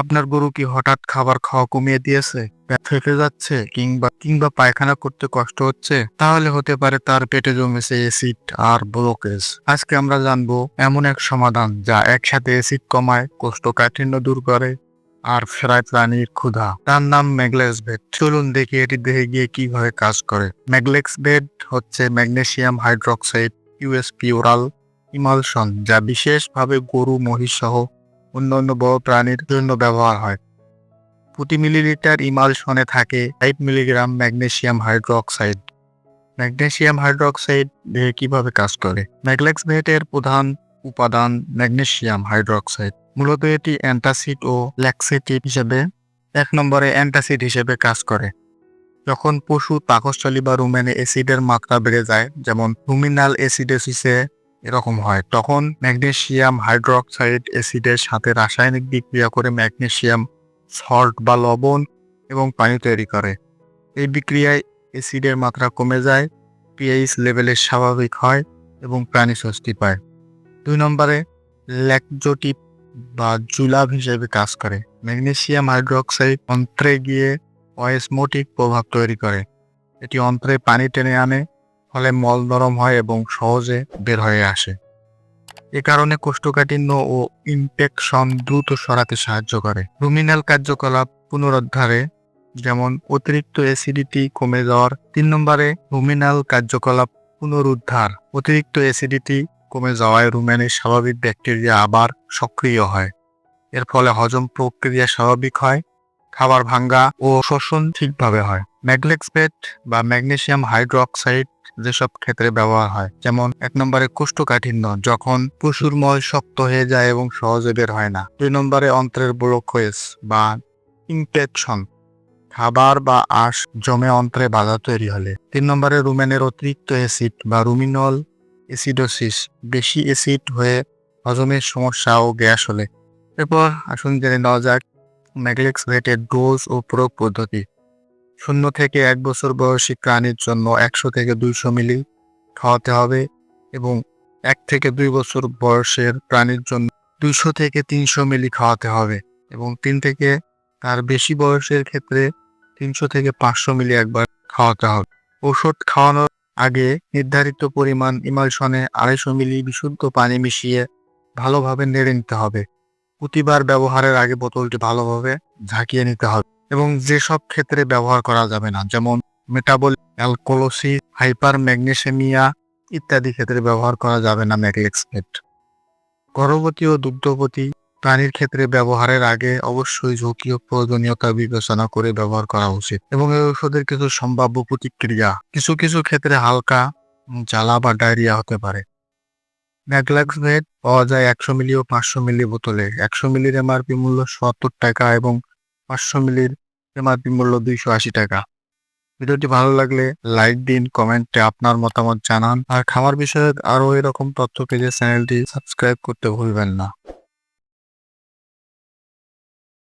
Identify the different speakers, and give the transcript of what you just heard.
Speaker 1: আপনার গরু কি হঠাৎ খাবার খাওয়া কমিয়ে দিয়েছে? ফেঁপে যাচ্ছে কিংবা কিংবা পায়খানা করতে কষ্ট হচ্ছে? তাহলে হতে পারে তার পেটে জমেছে অ্যাসিড আর ব্লকেজ। আজকে আমরা জানব এমন এক সমাধান যা একসাথে অ্যাসিড কমায়, কোষ্ঠকাঠিন্য দূর করে আর ফেরায় প্রাণীর ক্ষুধা। তার নাম ম্যাগলেক্স বেড। চলুন দেখি এটি দেখে গিয়ে কীভাবে কাজ করে। ম্যাগলেক্স বেড হচ্ছে magnesium hydroxide, USP oral emulsion, যা বিশেষভাবে গরু মহিষ সহ অন্যান্য বড় প্রাণীর জন্য ব্যবহার হয়। প্রতি মিলিলিটার ইমালশনে থাকে five milligram magnesium hydroxide. Magnesium hydroxide দেহে কীভাবে কাজ করে? ম্যাগলেক্স ভেটের প্রধান উপাদান ম্যাগনেসিয়াম হাইড্রোক্সাইড। মূলত এটি অ্যান্টাসিড ও ল্যাক্সেটিভ হিসেবে এক নম্বরে অ্যান্টাসিড হিসেবে কাজ করে। যখন পশু, পাকস্থলী বা রুমেনে অ্যাসিডের মাত্রা বেড়ে যায়, যেমন রুমিনাল অ্যাসিডোসিসে এরকম হয়। তখন ম্যাগনেশিয়াম হাইড্রোক্সাইড অ্যাসিডের সাথে রাসায়নিক বিক্রিয়া করে ম্যাগনেশিয়াম সল্ট বা লবণ এবং পানি তৈরি করে। এই বিক্রিয়ায় অ্যাসিডের মাত্রা কমে যায় পিএইচ লেভেলের স্বাভাবিক হয় এবং প্রাণী স্বস্তি পায়। দুই নম্বরে ল্যাকজোটিভ বা জুলাভ হিসেবে কাজ করে। ম্যাগনেসিয়াম হাইড্রোক্সাইড অন্ত্রে গিয়ে অয়েসমোটিক প্রভাব তৈরি করে। এটি অন্ত্রে পানি টেনে আনে ফলে মল নরম হয় এবং সহজে বের হয়ে আসে। এ কারণে কোষ্ঠকাঠিন্য ও ইনফেকশন দ্রুত সরাতে সাহায্য করে। রুমিনাল কার্যকলাপ পুনরুদ্ধারে যেমন অতিরিক্ত অ্যাসিডিটি কমে যাওয়ার তিন নম্বরে রুমিনাল কার্যকলাপ পুনরুদ্ধার। অতিরিক্ত অ্যাসিডিটি কমে যাওয়ায় রুমেনের স্বাভাবিক ব্যাকটেরিয়া আবার সক্রিয় হয়। এর ফলে হজম প্রক্রিয়া স্বাভাবিক হয়, খাবার ভাঙ্গা ও শোষণ ঠিকভাবে হয়। ম্যাগলেক্সপেট বা ম্যাগনেসিয়াম হাইড্রোক্সাইড যেসব ক্ষেত্রে ব্যবহার হয়। যেমন, এক নম্বরে কোষ্ঠকাঠিন্য, যখন পশুর মল শক্ত হয়ে যায় এবং সহজে বের হয় না। দুই নম্বরে অন্ত্রের ব্লোকেজ বা ইনফেকশন, খাবার বা আঁশ জমে অন্ত্রে বাধা তৈরি হলে। তিন নম্বরে রুমেনের অতিরিক্ত অ্যাসিড বা রুমিনল অ্যাসিডোসিস, বেশি অ্যাসিড হয়ে হজমের সমস্যা ও গ্যাস হলে। এরপর আসুন জেনে নেওয়া যাক ম্যাগলেক্স ভেটের ডোজ ও প্রয়োগ পদ্ধতি। শূন্য থেকে এক বছর বয়সী প্রাণীর জন্য একশো থেকে দুইশো মিলি খাওয়াতে হবে এবং এক থেকে দুই বছর বয়সের প্রাণীর জন্য দুইশো থেকে তিনশো মিলি খাওয়াতে হবে এবং তিন থেকে তার বেশি বয়সের ক্ষেত্রে তিনশো থেকে পাঁচশো মিলি একবার খাওয়াতে হবে। ওষুধ খাওয়ানোর আগে নির্ধারিত পরিমাণ ইমালশনে আড়াইশো মিলি বিশুদ্ধ পানি মিশিয়ে ভালোভাবে নেড়ে নিতে হবে। প্রতিবার ব্যবহারের আগে বোতলটি ভালোভাবে ঝাঁকিয়ে নিতে হবে। এবং যেসব ক্ষেত্রে ব্যবহার করা যাবে না, যেমন মেটাবল অ্যালকোলোসিস হাইপার ম্যাগনেসেমিয়া ইত্যাদি ক্ষেত্রে ব্যবহার করা যাবে না ম্যাগলেক্সপেট গর্ভবতী ও দুগ্ধবতী প্রাণীর ক্ষেত্রে ব্যবহারের আগে অবশ্যই ঝুঁকি ও প্রয়োজনীয়তা বিবেচনা করে ব্যবহার করা উচিত এবং এই ওষুধের কিছু সম্ভাব্য প্রতিক্রিয়া, কিছু কিছু ক্ষেত্রে হালকা জ্বালা বা ডায়রিয়া হতে পারে। ম্যাগলাক্সভেট পাওয়া যায় একশো মিলি ও পাঁচশো মিলি বোতলে। একশো মিলির এমআরপি মূল্য সত্তর টাকা এবং পাঁচশো মিলির এমআরপি মূল্য দুইশো আশি টাকা। ভিডিওটি ভালো লাগলে লাইক দিন, কমেন্টে আপনার মতামত জানান। আর খামার বিষয়ে আরও এরকম তথ্য পেলে চ্যানেলটি সাবস্ক্রাইব করতে ভুলবেন না।